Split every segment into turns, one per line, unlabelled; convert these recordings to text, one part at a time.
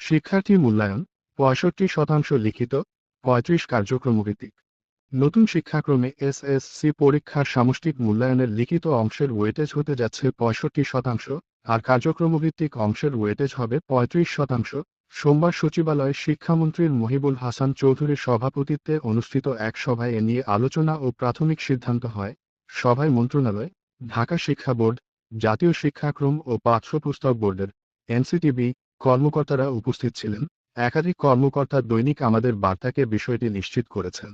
শিক্ষার্থী মূল্যায়ন, পঁয়ষট্টি শতাংশ লিখিত, পঁয়ত্রিশ কার্যক্রমভিত্তিক। নতুন শিক্ষাক্রমে এসএসসি পরীক্ষার সামষ্টিক মূল্যায়নের লিখিত অংশের ওয়েটেজ হতে যাচ্ছে পঁয়ষট্টি শতাংশ, আর কার্যক্রমভিত্তিক অংশের ওয়েটেজ হবে পঁয়ত্রিশ শতাংশ। সোমবার সচিবালয়ে শিক্ষামন্ত্রীর মহিবুল হাসান চৌধুরীর সভাপতিত্বে অনুষ্ঠিত এক সভায় এ নিয়ে আলোচনা ও প্রাথমিক সিদ্ধান্ত হয়। সভায় মন্ত্রণালয়, ঢাকা শিক্ষা বোর্ড, জাতীয় শিক্ষাক্রম ও পাঠ্যপুস্তক বোর্ডের, এনসিটিবি কর্মকর্তারা উপস্থিত ছিলেন। একাধিক কর্মকর্তা দৈনিক আমাদের বার্তাকে বিষয়টি নিশ্চিত করেছেন।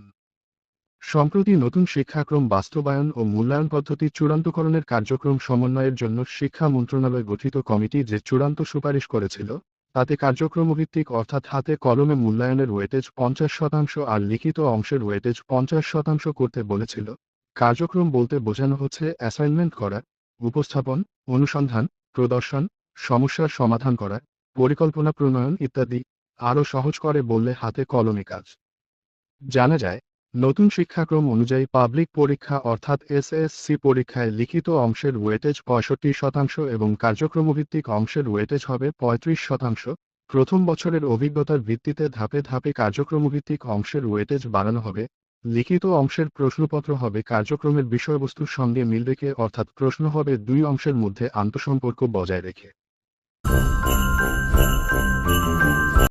সম্প্রতি নতুন শিক্ষাক্রম বাস্তবায়ন ও মূল্যায়ন পদ্ধতি চূড়ান্তকরণের কার্যক্রম সমন্বয়ের জন্য শিক্ষা মন্ত্রণালয় গঠিত কমিটি যে চূড়ান্ত সুপারিশ করেছিল, তাতে কার্যক্রমভিত্তিক অর্থাৎ হাতে কলমে মূল্যায়নের ওয়েটেজ পঞ্চাশ শতাংশ আর লিখিত অংশের ওয়েটেজ পঞ্চাশ শতাংশ করতে বলেছিল। কার্যক্রম বলতে বোঝানো হচ্ছে অ্যাসাইনমেন্ট করা, উপস্থাপন, অনুসন্ধান, প্রদর্শন, সমস্যার সমাধান করা পরিকল্পনা প্রণয়ন ইত্যাদি আরও সহজ করে বললে হাতে কলমে কাজ। জানা যায়, নতুন শিক্ষাক্রম অনুযায়ী পাবলিক পরীক্ষা অর্থাৎ এসএসসি পরীক্ষায় লিখিত অংশের ওয়েটেজ পঁয়ষট্টি শতাংশ এবং কার্যক্রমভিত্তিক অংশের ওয়েটেজ হবে পঁয়ত্রিশ শতাংশ। প্রথম বছরের অভিজ্ঞতার ভিত্তিতে ধাপে ধাপে কার্যক্রমভিত্তিক অংশের ওয়েটেজ বাড়ানো হবে। লিখিত অংশের প্রশ্নপত্র হবে কার্যক্রমের বিষয়বস্তুর সঙ্গে মিল রেখে অর্থাৎ প্রশ্ন হবে দুই অংশের মধ্যে আন্তঃসম্পর্ক বজায় রেখে।